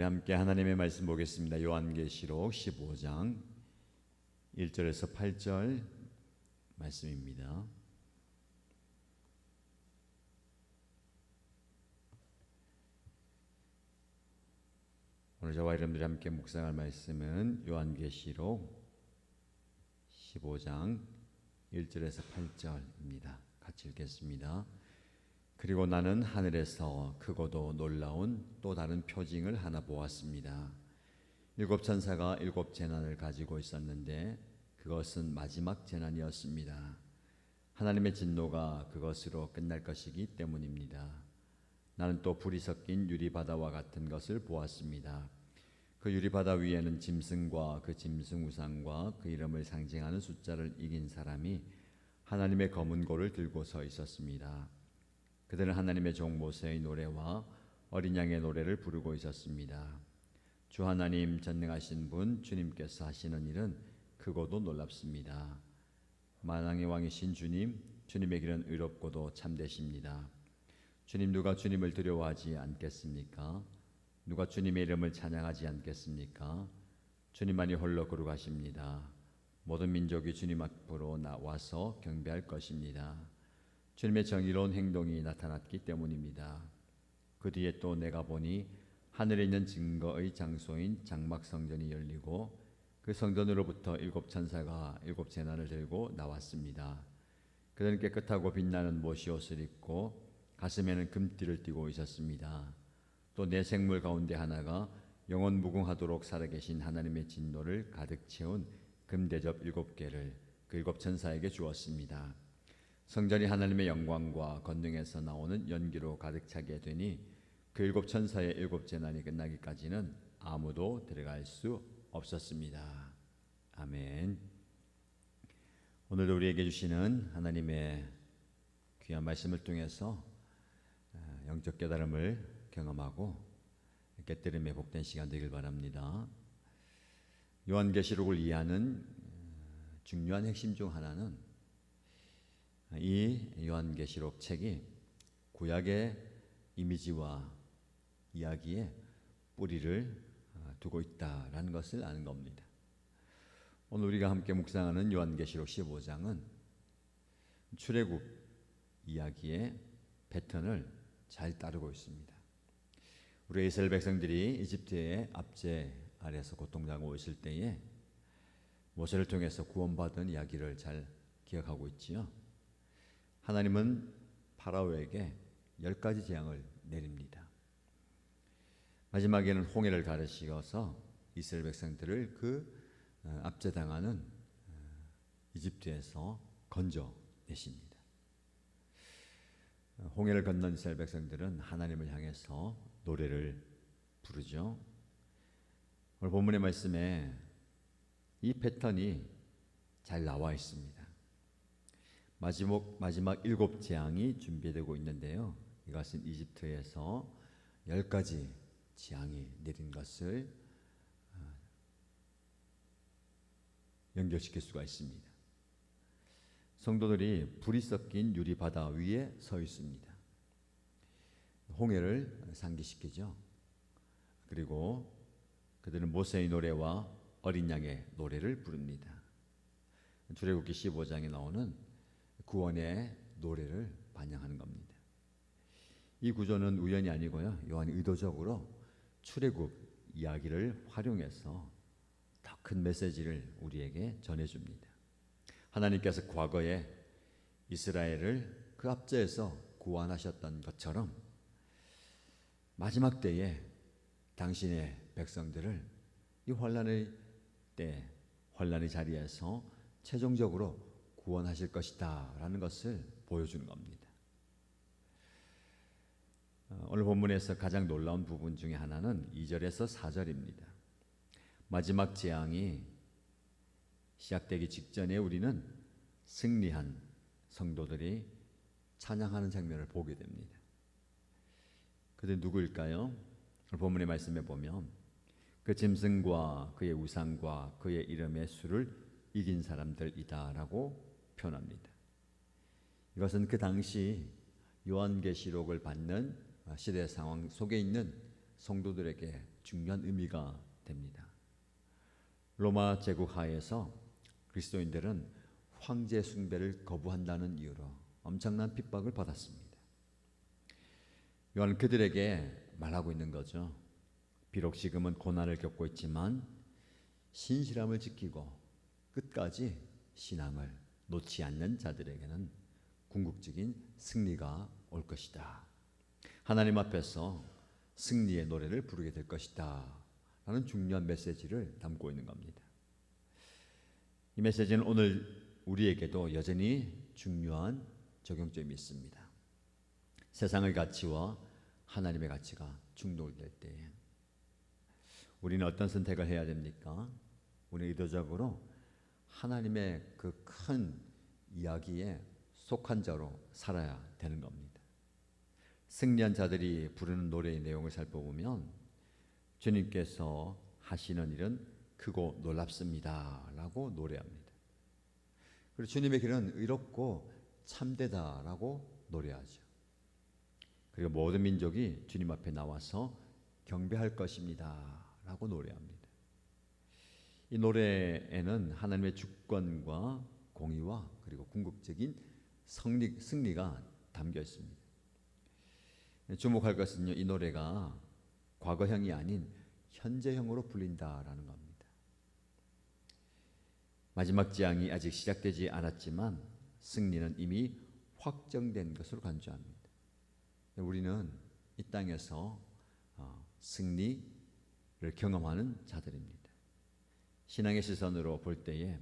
우리 함께 하나님의 말씀 보겠습니다. 요한계시록 15장 1절에서 8절 말씀입니다. 오늘 저와 여러분들이 함께 묵상할 말씀은 요한계시록 15장 1절에서 8절입니다. 같이 읽겠습니다. 그리고 나는 하늘에서 크고도 놀라운 또 다른 표징을 하나 보았습니다. 일곱 천사가 일곱 재난을 가지고 있었는데 그것은 마지막 재난이었습니다. 하나님의 진노가 그것으로 끝날 것이기 때문입니다. 나는 또 불이 섞인 유리바다와 같은 것을 보았습니다. 그 유리바다 위에는 짐승과 그 짐승 우상과 그 이름을 상징하는 숫자를 이긴 사람이 하나님의 검은 고를 들고 서 있었습니다. 그들은 하나님의 종 모세의 노래와 어린 양의 노래를 부르고 있었습니다. 주 하나님 전능하신 분 주님께서 하시는 일은 크고도 놀랍습니다. 만왕의 왕이신 주님, 주님의 길은 의롭고도 참되십니다. 주님 누가 주님을 두려워하지 않겠습니까? 누가 주님의 이름을 찬양하지 않겠습니까? 주님만이 홀로 거룩하십니다. 모든 민족이 주님 앞으로 나와서 경배할 것입니다. 주님의 정의로운 행동이 나타났기 때문입니다. 그 뒤에 또 내가 보니 하늘에 있는 증거의 장소인 장막 성전이 열리고 그 성전으로부터 일곱 천사가 일곱 재난을 들고 나왔습니다. 그들은 깨끗하고 빛나는 못이 옷을 입고 가슴에는 금띠를 띠고 있었습니다. 또 내 생물 가운데 하나가 영원 무궁하도록 살아계신 하나님의 진노를 가득 채운 금대접 일곱 개를 그 일곱 천사에게 주었습니다. 성전이 하나님의 영광과 권능에서 나오는 연기로 가득 차게 되니 그 일곱 천사의 일곱 재난이 끝나기까지는 아무도 들어갈 수 없었습니다. 아멘. 오늘도 우리에게 주시는 하나님의 귀한 말씀을 통해서 아, 영적 깨달음을 경험하고 깨뜨림의 복된 시간 되길 바랍니다. 요한계시록을 이해하는 어, 중요한 핵심 중 하나는 이 요한계시록 책이 구약의 이미지와 이야기에 뿌리를 어, 두고 있다라는 것을 아는 겁니다. 오늘 우리가 함께 묵상하는 요한계시록 15장은 출애굽 이야기의 패턴을 잘 따르고 있습니다. 우리 이스라엘 백성들이 이집트의 압제 아래서 고통당하고 있을 때에 모세를 통해서 구원받은 이야기를 잘 기억하고 있지요. 하나님은 파라오에게 열 가지 재앙을 내립니다. 마지막에는 홍해를 가르시어서 이스라엘 백성들을 그 어, 압제당하는 어, 이집트에서 건져내십니다. 어, 홍해를 건넌 이스라엘 백성들은 하나님을 향해서 노래를 부르죠. 오늘 본문의 말씀에 이 패턴이 잘 나와 있습니다. 마지막 마지막 일곱 재앙이 준비되고 있는데요. 이것은 이집트에서 열 가지 재앙이 내린 것을 어, 연결시킬 수가 있습니다. 성도들이 불이 섞인 유리 바다 위에 서 있습니다. 홍해를 상기시키죠. 그리고 그들은 모세의 노래와 어린 양의 노래를 부릅니다. 출애굽기 15장에 나오는 구원의 노래를 반영하는 겁니다. 이 구조는 우연이 아니고요. 요한이 의도적으로 출애굽 이야기를 활용해서 더 큰 메시지를 우리에게 전해 줍니다. 하나님께서 과거에 이스라엘을 그 앞제에서 구원하셨던 것처럼 마지막 때에 당신의 백성들을 이 환란의 때 환란의 자리에서 최종적으로 구원하실 것이다 라는 것을 보여주는 겁니다. 어, 오늘 본문에서 가장 놀라운 부분 중에 하나는 2절에서 4절입니다. 마지막 재앙이 시작되기 직전에 우리는 승리한 성도들이 찬양하는 장면을 보게 됩니다. 그들 누구일까요? 본문의 말씀에 보면 그 짐승과 그의 우상과 그의 이름의 수를 이긴 사람들이다라고 표현합니다. 이것은 그 당시 요한계시록을 받는 시대 상황 속에 있는 성도들에게 중요한 의미가 됩니다. 로마 제국 하에서 그리스도인들은 황제 숭배를 거부한다는 이유로 엄청난 핍박을 받았습니다. 요한은 그들에게 말하고 있는 거죠. 비록 지금은 고난을 겪고 있지만 신실함을 지키고 끝까지 신앙을 놓지 않는 자들에게는 궁극적인 승리가 올 것이다. 하나님 앞에서 승리의 노래를 부르게 될 것이다. 라는 중요한 메시지를 담고 있는 겁니다. 이 메시지는 오늘 우리에게도 여전히 중요한 적용점이 있습니다. 세상의 가치와 하나님의 가치가 충돌될 때에 우리는 어떤 선택을 해야 됩니까? 우리 의도적으로 하나님의 그 큰 이야기에 속한 자로 살아야 되는 겁니다. 승리한 자들이 부르는 노래의 내용을 살펴보면 주님께서 하시는 일은 크고 놀랍습니다 라고 노래합니다. 그리고 주님의 길은 의롭고 참되다 라고 노래하죠. 그리고 모든 민족이 주님 앞에 나와서 경배할 것입니다 라고 노래합니다. 이 노래에는 하나님의 주권과 공의와 그리고 궁극적인 승리, 승리가 담겨 있습니다. 주목할 것은요, 이 노래가 과거형이 아닌 현재형으로 불린다라는 겁니다. 마지막 재앙이 아직 시작되지 않았지만 승리는 이미 확정된 것으로 간주합니다. 우리는 이 땅에서 어, 승리를 경험하는 자들입니다. 신앙의 시선으로 볼 때에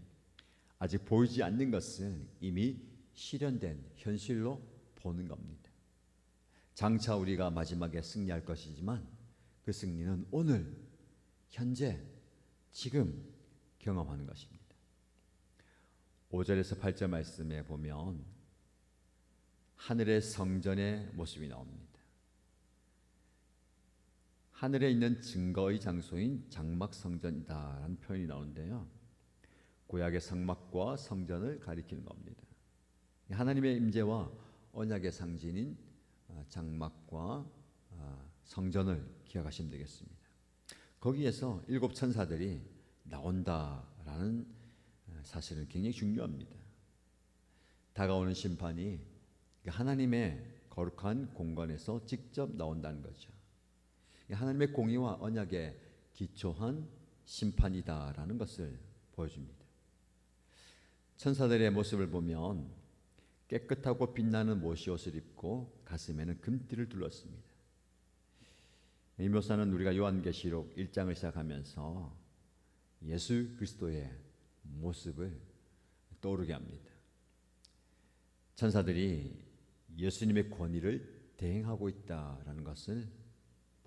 아직 보이지 않는 것은 이미 실현된 현실로 보는 겁니다. 장차 우리가 마지막에 승리할 것이지만 그 승리는 오늘, 현재, 지금 경험하는 것입니다. 5절에서 8절 말씀에 보면 하늘의 성전의 모습이 나옵니다. 하늘에 있는 증거의 장소인 장막 성전이다라는 표현이 나오는데요. 구약의 성막과 성전을 가리키는 겁니다. 하나님의 임재와 언약의 상징인 어, 장막과 어, 성전을 기억하시면 되겠습니다. 거기에서 일곱 천사들이 나온다라는 어, 사실은 굉장히 중요합니다. 다가오는 심판이 하나님의 거룩한 공간에서 직접 나온다는 거죠. 하나님의 공의와 언약에 기초한 심판이다라는 것을 보여줍니다. 천사들의 모습을 보면 깨끗하고 빛나는 모시 옷을 입고 가슴에는 금띠를 둘렀습니다. 이 묘사는 우리가 요한계시록 1장을 시작하면서 예수 그리스도의 모습을 떠오르게 합니다. 천사들이 예수님의 권위를 대행하고 있다라는 것을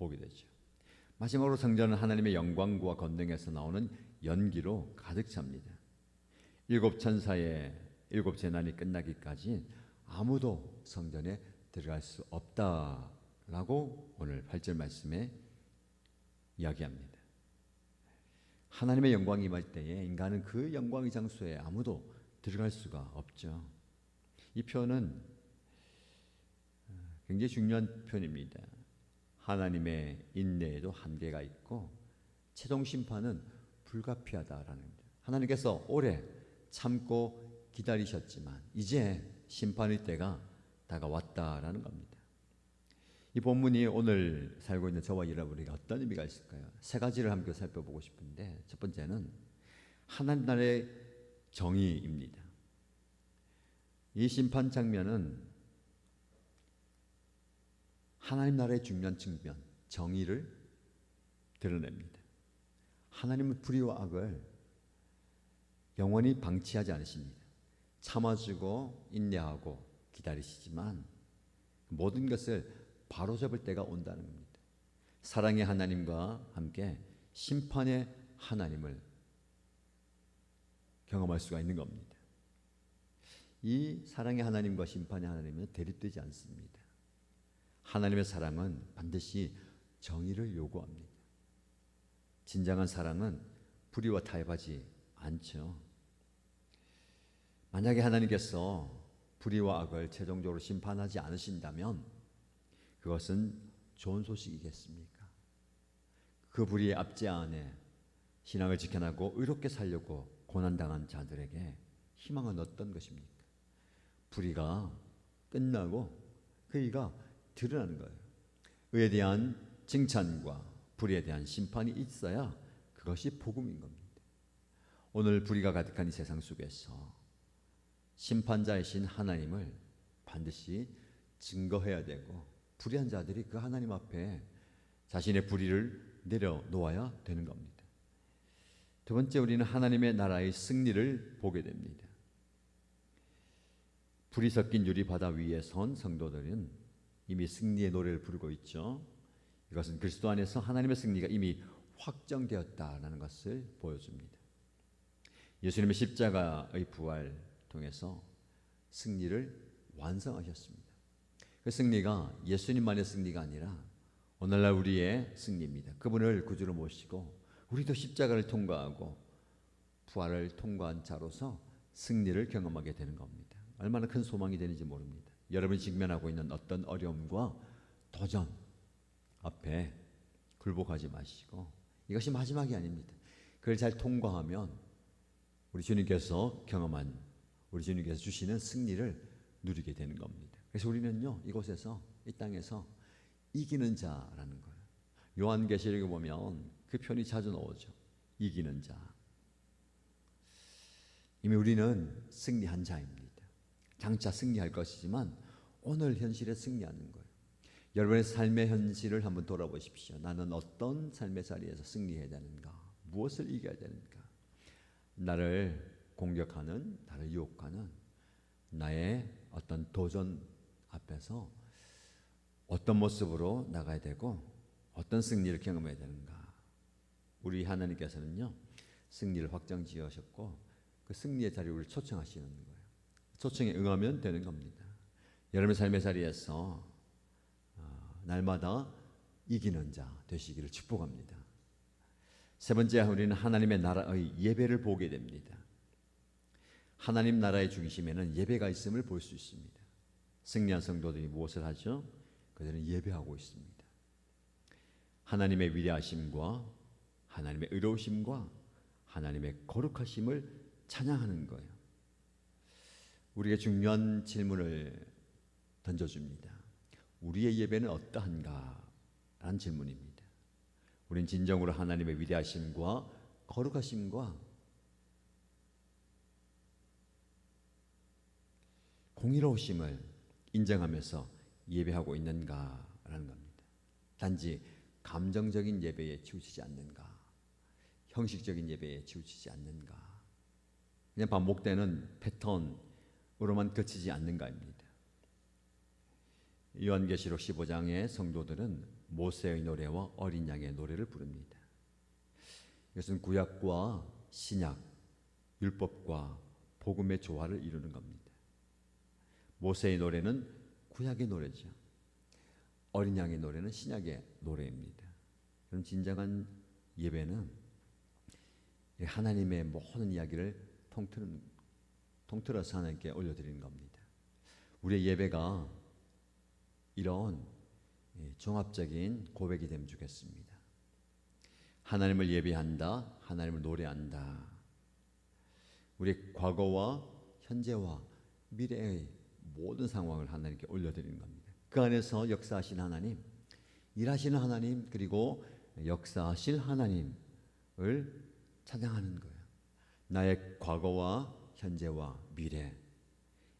보게 되죠. 마지막으로 성전은 하나님의 영광과 건능에서 나오는 연기로 가득 찹니다. 일곱 천사의 일곱 재난이 끝나기까지 아무도 성전에 들어갈 수 없다라고 오늘 8절 말씀에 이야기합니다. 하나님의 영광이 임할 때에 인간은 그 영광의 장소에 아무도 들어갈 수가 없죠. 이 표현은 굉장히 중요한 표현입니다. 하나님의 인내에도 한계가 있고 최종 심판은 불가피하다라는 겁니다. 하나님께서 오래 참고 기다리셨지만 이제 심판의 때가 다가왔다라는 겁니다. 이 본문이 오늘 살고 있는 저와 여러분에게 어떤 의미가 있을까요? 세 가지를 함께 살펴보고 싶은데 첫 번째는 하나님 나라의 정의입니다. 이 심판 장면은 하나님 나라의 중요한 측면, 정의를 드러냅니다. 하나님은 불의와 악을 영원히 방치하지 않으십니다. 참아주고 인내하고 기다리시지만 모든 것을 바로잡을 때가 온다는 겁니다. 사랑의 하나님과 함께 심판의 하나님을 경험할 수가 있는 겁니다. 이 사랑의 하나님과 심판의 하나님은 대립되지 않습니다. 하나님의 사랑은 반드시 정의를 요구합니다. 진정한 사랑은 불의와 타협하지 않죠. 만약에 하나님께서 불의와 악을 최종적으로 심판하지 않으신다면 그것은 좋은 소식이겠습니까? 그 불의의 압제 안에 신앙을 지켜나고 의롭게 살려고 고난당한 자들에게 희망은 어떤 것입니까? 불의가 끝나고 그 의가 드러나는 거예요. 의에 대한 칭찬과 불의에 대한 심판이 있어야 그것이 복음인 겁니다. 오늘 불의가 가득한 이 세상 속에서 심판자이신 하나님을 반드시 증거해야 되고 불의한 자들이 그 하나님 앞에 자신의 불의를 내려놓아야 되는 겁니다. 두 번째 우리는 하나님의 나라의 승리를 보게 됩니다. 불이 섞인 유리 바다 위에 선 성도들은 이미 승리의 노래를 부르고 있죠. 이것은 그리스도 안에서 하나님의 승리가 이미 확정되었다라는 것을 보여줍니다. 예수님의 십자가의 부활 통해서 승리를 완성하셨습니다. 그 승리가 예수님만의 승리가 아니라 오늘날 우리의 승리입니다. 그분을 구주로 모시고 우리도 십자가를 통과하고 부활을 통과한 자로서 승리를 경험하게 되는 겁니다. 얼마나 큰 소망이 되는지 모릅니다. 여러분이 직면하고 있는 어떤 어려움과 도전 앞에 굴복하지 마시고 이것이 마지막이 아닙니다. 그걸 잘 통과하면 우리 주님께서 경험한 우리 주님께서 주시는 승리를 누리게 되는 겁니다. 그래서 우리는요 이곳에서 이 땅에서 이기는 자라는 거예요. 요한계시록에 보면 그 편이 자주 나오죠. 이기는 자. 이미 우리는 승리한 자입니다. 장차 승리할 것이지만 오늘 현실에 승리하는 거예요. 여러분의 삶의 현실을 한번 돌아보십시오. 나는 어떤 삶의 자리에서 승리해야 되는가? 무엇을 이겨야 되는가? 나를 공격하는, 나를 유혹하는 나의 어떤 도전 앞에서 어떤 모습으로 나가야 되고 어떤 승리를 경험해야 되는가? 우리 하나님께서는요 승리를 확정 지으셨고 그 승리의 자리를 초청하시는 거예요. 초청에 응하면 되는 겁니다. 여러분의 삶의 자리에서 어, 날마다 이기는 자 되시기를 축복합니다. 세 번째 우리는 하나님의 나라의 예배를 보게 됩니다. 하나님 나라의 중심에는 예배가 있음을 볼 수 있습니다. 승리한 성도들이 무엇을 하죠? 그들은 예배하고 있습니다. 하나님의 위대하심과 하나님의 의로우심과 하나님의 거룩하심을 찬양하는 거예요. 우리에게 중요한 질문을 던져줍니다. 우리의 예배는 어떠한가? 라는 질문입니다. 우린 진정으로 하나님의 위대하심과 거룩하심과 공의로우심을 인정하면서 예배하고 있는가라는 겁니다. 단지 감정적인 예배에 치우치지 않는가, 형식적인 예배에 치우치지 않는가, 그냥 반복되는 패턴으로만 그치지 않는가입니다. 요한계시록 15장의 성도들은 모세의 노래와 어린 양의 노래를 부릅니다. 이것은 구약과 신약, 율법과 복음의 조화를 이루는 겁니다. 모세의 노래는 구약의 노래죠. 어린 양의 노래는 신약의 노래입니다. 그럼 진정한 예배는 하나님의 모든 이야기를 통틀어서 하나님께 올려드리는 겁니다. 우리의 예배가 이런 종합적인 고백이 되면 좋겠습니다. 하나님을 예배한다, 하나님을 노래한다. 우리 과거와 현재와 미래의 모든 상황을 하나님께 올려드리는 겁니다. 그 안에서 역사하신 하나님, 일하시는 하나님, 그리고 역사하실 하나님을 찬양하는 거예요. 나의 과거와 현재와 미래,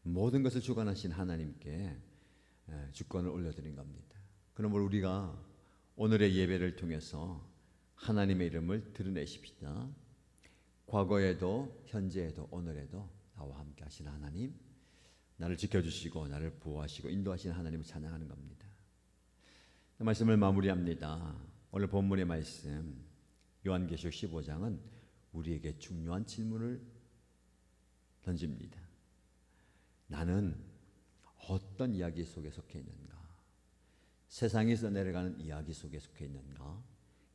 모든 것을 주관하신 하나님께 주권을 올려드린 겁니다. 그러므로 우리가 오늘의 예배를 통해서 하나님의 이름을 드러내십시다. 과거에도 현재에도 오늘에도 나와 함께 하신 하나님, 나를 지켜주시고 나를 보호하시고 인도하시는 하나님을 찬양하는 겁니다. 그 말씀을 마무리합니다. 오늘 본문의 말씀 요한계시록 15장은 우리에게 중요한 질문을 던집니다. 나는 어떤 이야기 속에 속해 있는가? 세상이 써내려가는 이야기 속에 속해 있는가?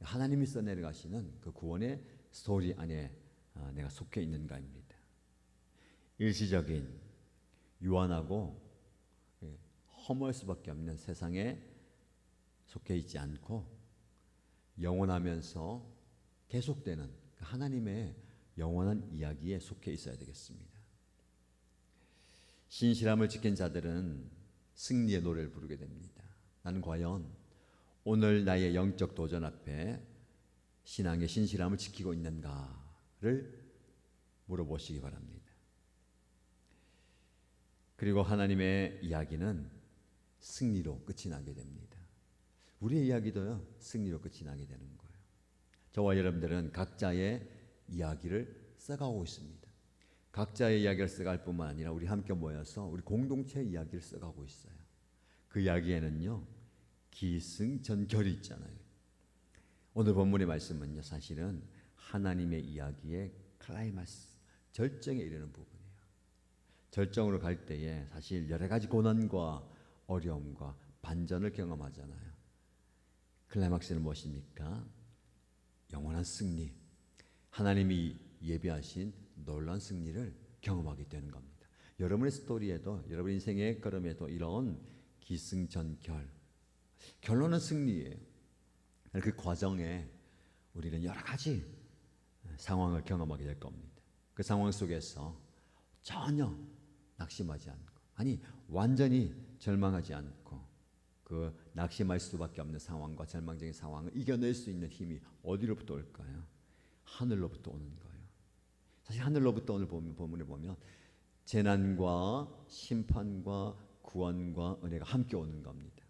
하나님이 써내려가시는 그 구원의 스토리 안에 아, 내가 속해 있는가입니다. 일시적인 유한하고 허무할 수밖에 없는 세상에 속해 있지 않고 영원하면서 계속되는 하나님의 영원한 이야기에 속해 있어야 되겠습니다. 신실함을 지킨 자들은 승리의 노래를 부르게 됩니다. 나는 과연 오늘 나의 영적 도전 앞에 신앙의 신실함을 지키고 있는가를 물어보시기 바랍니다. 그리고 하나님의 이야기는 승리로 끝이 나게 됩니다. 우리의 이야기도요, 승리로 끝이 나게 되는 거예요. 저와 여러분들은 각자의 이야기를 써가고 있습니다. 각자의 이야기를 써갈 뿐만 아니라 우리 함께 모여서 우리 공동체 이야기를 써가고 있어요. 그 이야기에는요, 기승전결이 있잖아요. 오늘 본문의 말씀은요, 사실은 하나님의 이야기의 클라이마스, 절정에 이르는 부분이에요. 절정으로 갈 때에 사실 여러 가지 고난과 어려움과 반전을 경험하잖아요. 클라이막스는 무엇입니까? 영원한 승리. 하나님이 예비하신 놀라운 승리를 경험하게 되는 겁니다. 여러분의 스토리에도 여러분 인생의 걸음에도 이런 기승전결 결론은 승리예요. 그 과정에 우리는 여러 가지 상황을 경험하게 될 겁니다. 그 상황 속에서 전혀 낙심하지 않고 아니 완전히 절망하지 않고 그 낙심할 수밖에 없는 상황과 절망적인 상황을 이겨낼 수 있는 힘이 어디로부터 올까요? 하늘로부터 오는 거예요. 사실 하늘로부터 오늘 본문에 보면 재난과 심판과 구원과 은혜가 함께 오는 겁니다.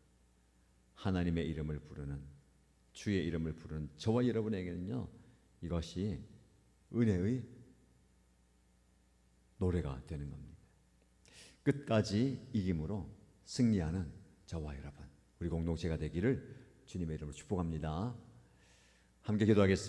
하나님의 이름을 부르는 주의 이름을 부르는 저와 여러분에게는요 이것이 은혜의 노래가 되는 겁니다. 끝까지 이김으로 승리하는 저와 여러분 우리 공동체가 되기를 주님의 이름으로 축복합니다. 함께 기도하겠습니다.